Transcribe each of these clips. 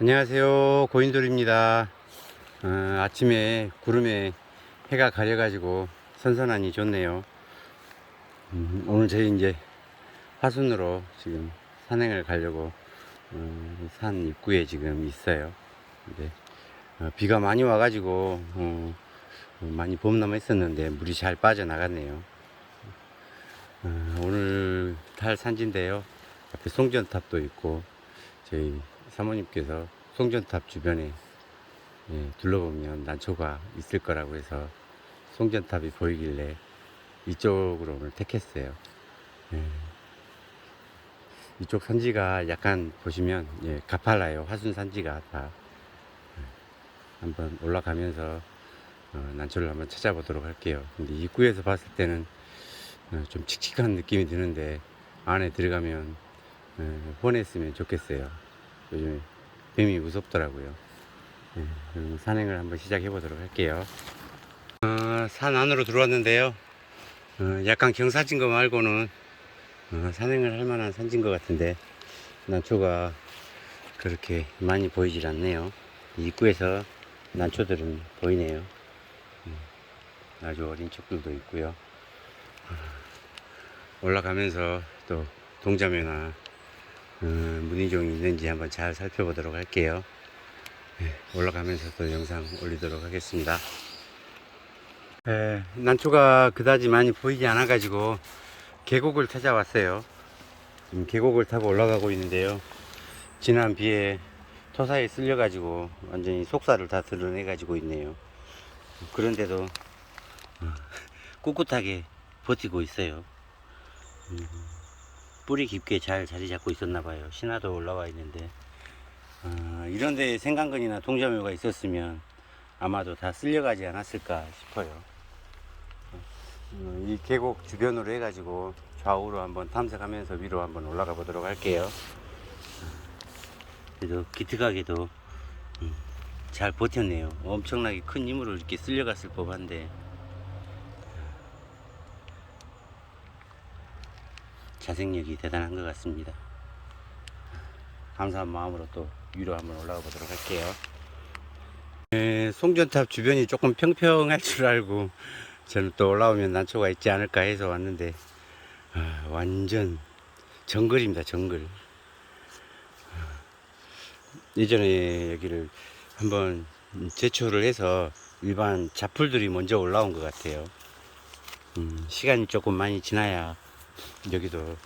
안녕하세요. 고인돌입니다. 어, 아침에 구름에 해가 가려 가지고 선선하니 좋네요. 음, 오늘 저희 이제 화순으로 지금 산행을 가려고 어, 산 입구에 지금 있어요. 근데 어, 비가 많이 와 가지고 어, 어, 많이 봄나무 있었는데 물이 잘 빠져나갔네요. 어, 오늘 탈 산지인데요. 앞에 송전탑도 있고 저희 사모님께서 송전탑 주변에 예, 둘러보면 난초가 있을 거라고 해서 송전탑이 보이길래 이쪽으로 오늘 택했어요. 예. 이쪽 산지가 약간 보시면 예, 가팔라요. 화순 산지가 다 예, 한번 올라가면서 어, 난초를 한번 찾아보도록 할게요. 근데 입구에서 봤을 때는 어, 좀 칙칙한 느낌이 드는데 안에 들어가면 어, 혼했으면 좋겠어요. 요즘 뱀이 무섭더라고요. 예, 그럼 산행을 한번 시작해 보도록 할게요. 어, 산 안으로 들어왔는데요. 어, 약간 경사진 거 말고는 어, 산행을 할 만한 산진 것 같은데 난초가 그렇게 많이 보이질 않네요. 이 입구에서 난초들은 보이네요. 음, 아주 어린 척들도 있고요. 어, 올라가면서 또 동자매나 어, 문의종이 있는지 한번 잘 살펴보도록 할게요. 예, 올라가면서 또 영상 올리도록 하겠습니다. 예, 난초가 그다지 많이 보이지 않아 가지고 계곡을 찾아왔어요. 지금 계곡을 타고 올라가고 있는데요. 지난 비에 토사에 쓸려 가지고 완전히 속살을 다 드러내 가지고 있네요. 그런데도 어, 꿋꿋하게 버티고 있어요. 음, 뿌리 깊게 잘 자리 잡고 있었나 봐요. 신화도 올라와 있는데 어, 이런데 생강근이나 동자묘가 있었으면 아마도 다 쓸려가지 않았을까 싶어요. 어, 이 계곡 주변으로 해가지고 좌우로 한번 탐색하면서 위로 한번 올라가 보도록 할게요. 어, 그래도 기특하게도 음, 잘 버텼네요. 엄청나게 큰 힘으로 이렇게 쓸려갔을 법한데 자생력이 대단한 것 같습니다. 감사한 마음으로 또 위로 한번 올라가 보도록 할게요. 네, 송전탑 주변이 조금 평평할 줄 알고 저는 또 올라오면 난초가 있지 않을까 해서 왔는데 아, 완전 정글입니다 정글 아, 예전에 여기를 한번 제초를 해서 일반 잡풀들이 먼저 올라온 것 같아요 음, 시간이 조금 많이 지나야 여기도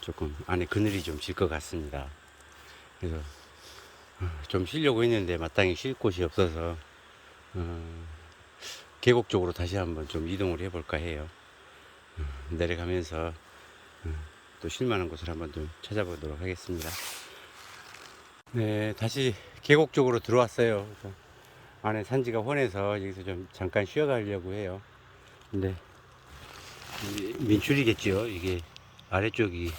조금 안에 그늘이 좀 질 것 같습니다 그래서 어, 좀 쉬려고 했는데 마땅히 쉴 곳이 없어서 어, 계곡 쪽으로 다시 한번 좀 이동을 해볼까 해요. 어, 내려가면서 어, 또 쉴만한 곳을 한번 좀 찾아보도록 하겠습니다. 네, 다시 계곡 쪽으로 들어왔어요. 안에 산지가 훤해서 여기서 좀 잠깐 쉬어가려고 해요. 근데 이 민출이겠죠. 이게 아래쪽이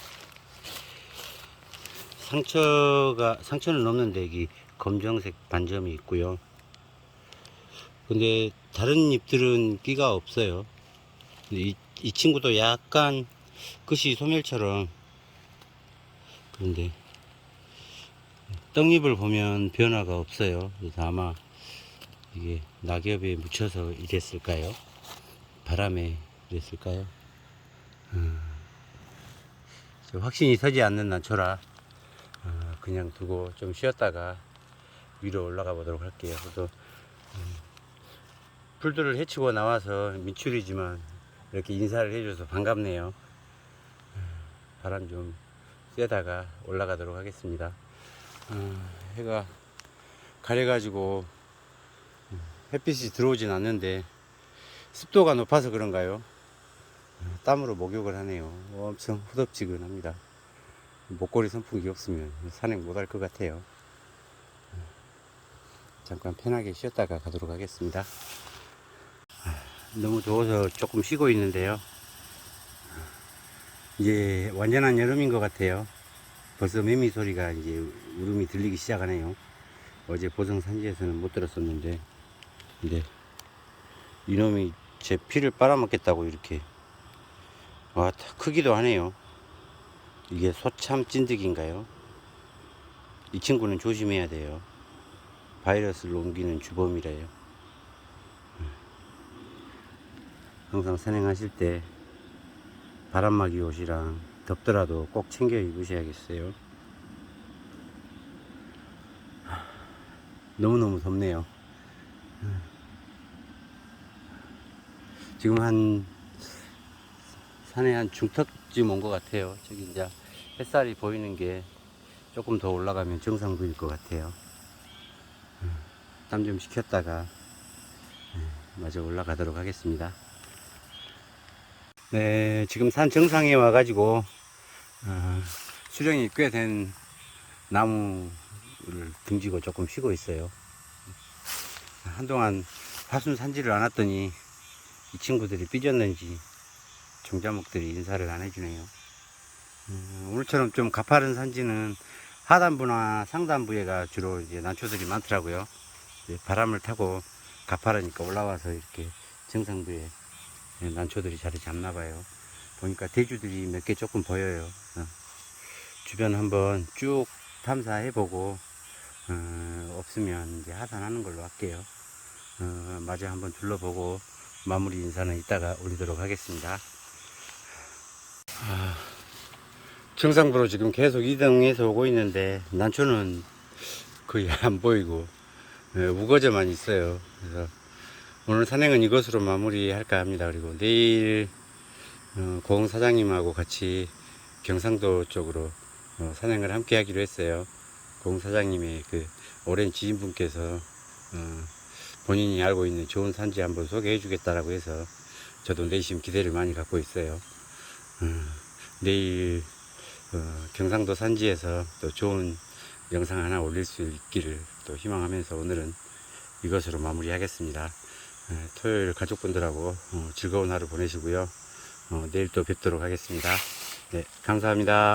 상처가 상처는 없는데 여기 검정색 반점이 있고요. 근데 다른 잎들은 끼가 없어요. 이, 이 친구도 약간 끝이 소멸처럼 그런데 떡잎을 보면 변화가 없어요. 그래서 아마 이게 낙엽에 묻혀서 이랬을까요? 바람에 이랬을까요? 음, 확신이 서지 않는 난초라 어, 그냥 두고 좀 쉬었다가 위로 올라가 보도록 할게요. 또 음, 풀들을 헤치고 나와서 미출이지만 이렇게 인사를 해줘서 반갑네요. 음, 바람 좀 쐬다가 올라가도록 하겠습니다. 어, 해가 가려가지고 음, 햇빛이 들어오진 않는데 습도가 높아서 그런가요? 어, 땀으로 목욕을 하네요. 엄청 후덥지근합니다. 목걸이 선풍기 없으면 산행 못할 것 같아요. 잠깐 편하게 쉬었다가 가도록 하겠습니다. 너무 더워서 조금 쉬고 있는데요. 이제 완전한 여름인 것 같아요. 벌써 매미 소리가 이제 울음이 들리기 시작하네요. 어제 보성 산지에서는 못 들었었는데, 근데 이놈이 제 피를 빨아먹겠다고 이렇게 와 크기도 하네요. 이게 소참 찐득인가요? 이 친구는 조심해야 돼요. 바이러스를 옮기는 주범이래요. 항상 산행하실 때 바람막이 옷이랑 덥더라도 꼭 챙겨 입으셔야겠어요. 너무너무 덥네요. 지금 한 산에 한 중턱쯤 온 것 같아요. 저기 이제 햇살이 보이는 게 조금 더 올라가면 정상부일 것 같아요. 땀 좀 식혔다가 예, 마저 올라가도록 하겠습니다. 네, 지금 산 정상에 와가지고 어, 수령이 꽤 된 나무를 등지고 조금 쉬고 있어요. 한동안 화순 산지를 안 왔더니 이 친구들이 삐졌는지 종자목들이 인사를 안 해주네요. 음, 오늘처럼 좀 가파른 산지는 하단부나 상단부에가 주로 이제 난초들이 많더라고요. 이제 바람을 타고 가파르니까 올라와서 이렇게 정상부에 난초들이 자리 잡나 봐요. 보니까 대주들이 몇 개 조금 보여요. 어, 주변 한번 쭉 탐사해보고 어, 없으면 이제 하산하는 걸로 할게요. 어, 마저 한번 둘러보고 마무리 인사는 이따가 올리도록 하겠습니다. 아, 정상부로 지금 계속 이동해서 오고 있는데 난초는 거의 안 보이고 예, 우거져만 있어요. 그래서 오늘 산행은 이것으로 마무리할까 합니다. 그리고 내일 어, 고흥 사장님하고 같이 경상도 쪽으로 어, 산행을 함께 하기로 했어요. 고흥 사장님의 그 오랜 지인분께서 어, 본인이 알고 있는 좋은 산지 한번 소개해 주겠다라고 해서 저도 내심 기대를 많이 갖고 있어요. 어, 내일 어, 경상도 산지에서 또 좋은 영상 하나 올릴 수 있기를 또 희망하면서 오늘은 이것으로 마무리하겠습니다. 예, 토요일 가족분들하고 어, 즐거운 하루 보내시고요. 어, 내일 또 뵙도록 하겠습니다. 네, 감사합니다.